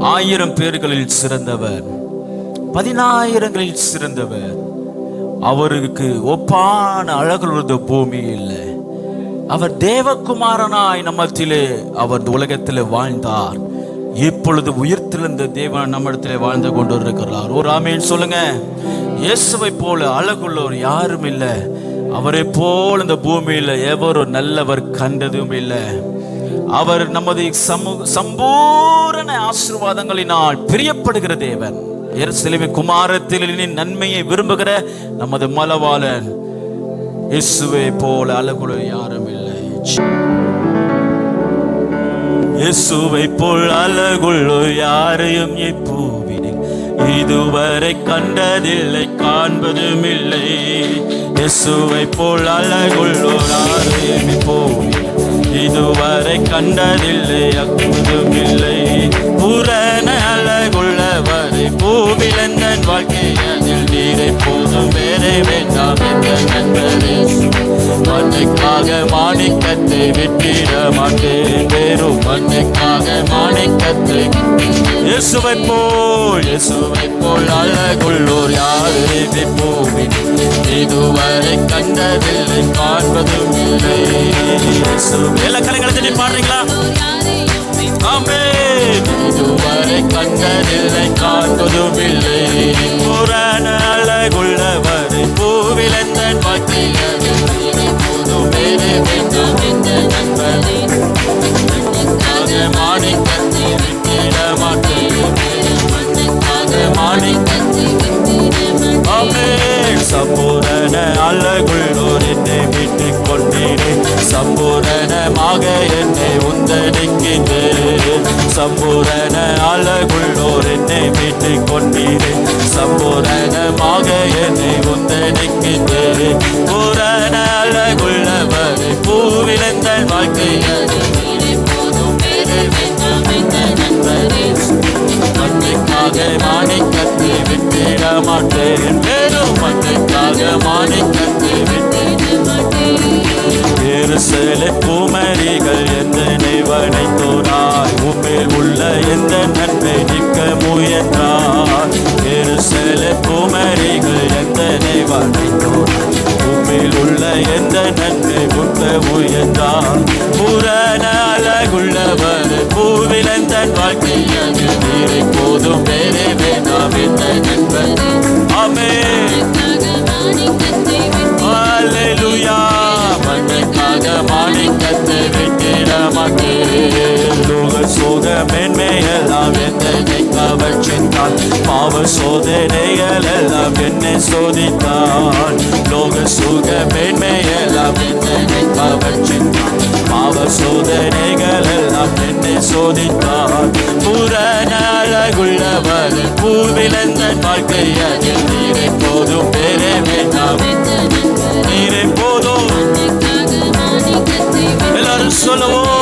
ஆயிரம் பேர்களில் சிறந்தவர் பதினாயிரங்களில் சிறந்தவர். அவருக்கு ஒப்பான அழகுள்ளது பூமி இல்லை. அவர் தேவகுமாரனாய் நம்மத்திலே அவர் இந்த உலகத்திலே வாழ்ந்தார். இப்பொழுது உயிர்த்திருந்த தேவன் நம்மிடத்திலே வாழ்ந்து கொண்டு இருக்கிறார் ஒரு ஆமீன். சொல்லுங்க. இயேசுவை போல அழகுள்ளவர் யாரும் இல்லை. அவரை போல் இந்த பூமியில எவரும் நல்லவர் கண்டதும் இல்லை. அவர் நமது சமூக சம்பூரண ஆசீர்வாதங்களினால் பிரியப்படுகிற தேவன். எருசலேமி குமாரத்தில் நன்மையை விரும்புகிற நமது மலவாளன் இயேசுவை போல அழகுல யாரும் இல்லை. இயேசுவை போல் அழகுள்ள யாரையும் இப்பூவினில் இதுவரை கண்டதில்லை காண்பதும் இல்லை இயேசுவை போல் அழகுள்ள இதுவரை கண்டதில்லை அக்குதுமில்லை இல்லை அழகுள்ளவரை பூவிழந்தன் வாழ்க்கை அதில் நீரை போதும் வேறே வேண்டாம் என்ற நண்பரே மண்ணுக்காக மாணிக்கத்தை விட்டிட மாட்டேன் வேறும் மண்ணுக்காக மாணிக்கத்தை இயேசுவை போல் இயேசுவை போல் அழகுள்ளோர் யாரு போவின் இதுவரை கண்டதில்லை காண்பதும் இல்லை. எல்லா கரங்களை தட்டி பாடுறீங்களா? ஆமென் இதுவரை கண்டதில்லை காண்பதும் இல்லை. புராண சம்பூரண அழகுள்ளோர் என்னை விட்டுக் கொண்டீரேன் சம்பூரணமாக என்னை உந்தடிக்கின்றேன் சம்பூரண அழகுள்ளோர் என்னை விட்டுக் கொண்டீரேன் சம்பூரணமாக என்னை உந்தடிக்கின்றேன் பூரண அழகுள்ளவர் பூவிலந்தன் வாழ்க்கையில் மாணிக்கத்தை விட்டிட மாட்டேன். வேறும் மாணிக்கத்தை விட்டிட எருசலே குமரிகள் எந்த நினைவடைத்தோராய் உண்மையில் உள்ள எந்த நன்மை நிற்க முயன்றார் வேறு எருசலே குமரிகள் எந்த நினைவடைத்தோராய் உண்மையில் உள்ள எந்த நன்மை முக்க முயன்றார் புறன அழகுள்ளவர் பூவிலந்தன் வாழ்க்கையில். நீரை போதும் வேறே வேண்டாம் சோதனைகள் எல்லாம் என்னை சோதித்தான். லோக சுக மேன்மையெல்லாம் என்னை கவர்ச்சித்தான் பாவ சோதனைகள் எல்லாம் என்னை சோதித்தான். புறன அழகுள்ளவர் பூவிலந்தன் வாழ்க்கை அதில் நீரை போதும் வேறே வேண்டாம். நீரை போதும். எல்லாரும் சொல்லவோ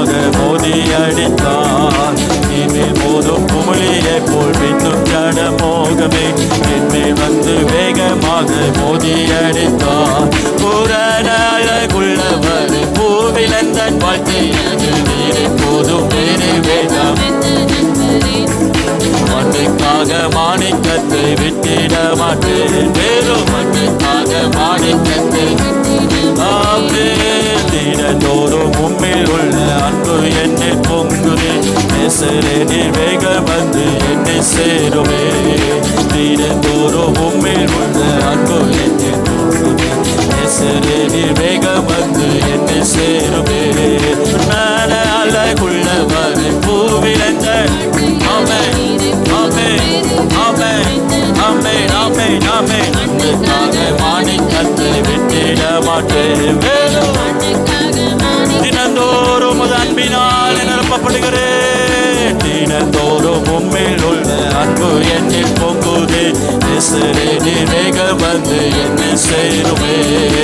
வேகமாக மோதி அடித்தான். நீர்மேல் போதும் குமிழியை போல் மீண்டும் ஜட மோகமே என்மேல் வந்து வேகமாக மோதி அடித்தான். புறன அழகுள்ளவர் பூவிலந்தன் வாழ்க்கை நீரை போதும் வேறு வேண்டாம். மண்ணுக்காக மாணிக்கத்தை விட்டிட மாட்டேன். வேறும் மண்ணுக்காக மாணிக்கத்தை தினந்தோறும் உம்மில் உள்ள அன்பு என்னை பொங்குதே. நேசரே நீர் வேக வந்து என்னை சேருமே. தினந்தோறும் உண்மையில் உள்ள அன்பு என்னை பொங்குதே நேசரே நீர் வேக வந்து என்னை சேருமே. நான் அழகுள்ளவர் பூவிலந்த ஆமே ஆமே ஆமே ஆமே ஆமே ஆமே அன்புக்காக மாணிக்கத்தை விட்டிட மாட்டேன். உம்மில் உள்ள அன்பு என்னில் பொங்குதே. நெசரே நினைக வந்து என்ன சேருமே.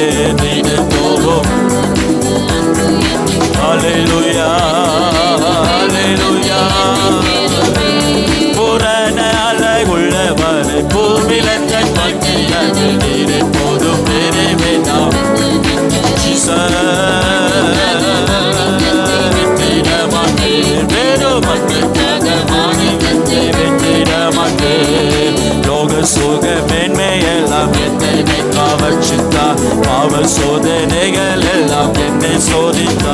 சோதனைகள் எல்லாம் என்னை சோதித்த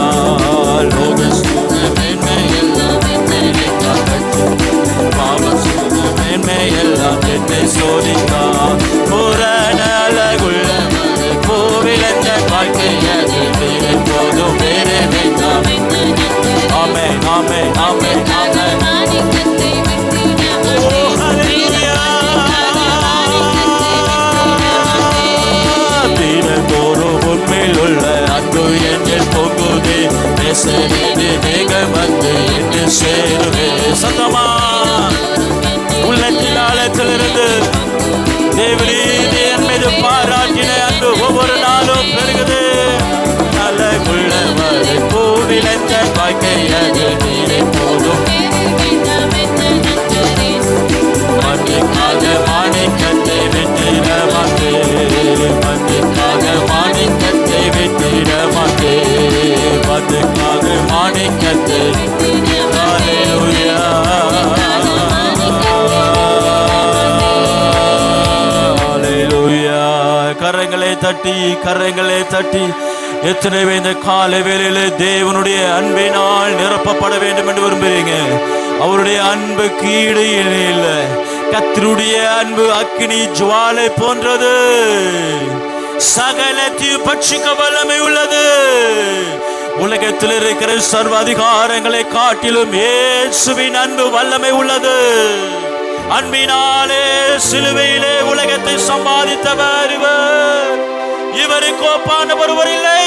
கரங்களை தட்டி கரங்களை தட்டி எத்தனை இந்த காலை வேளையில தேவனுடைய அன்பினால் நிரப்பப்பட வேண்டும் என்று விரும்புறீங்க அவருடைய அன்பு கீடு இல்லை. கத்தருடைய அன்பு அக்னி ஜுவாலை போன்றது. சகலத்தையும் பட்சிக்க வல்லமை உள்ளது. உலகத்தில் இருக்கிற சர்வ அதிகாரங்களை காட்டிலும் இயேசுவின் அன்பு வல்லமை உள்ளது. அன்பினாலே சிலுவையிலே உலகத்தை சம்பாதித்தவர் இவர். இவருக்கு ஒப்பான ஒருவர் இல்லை.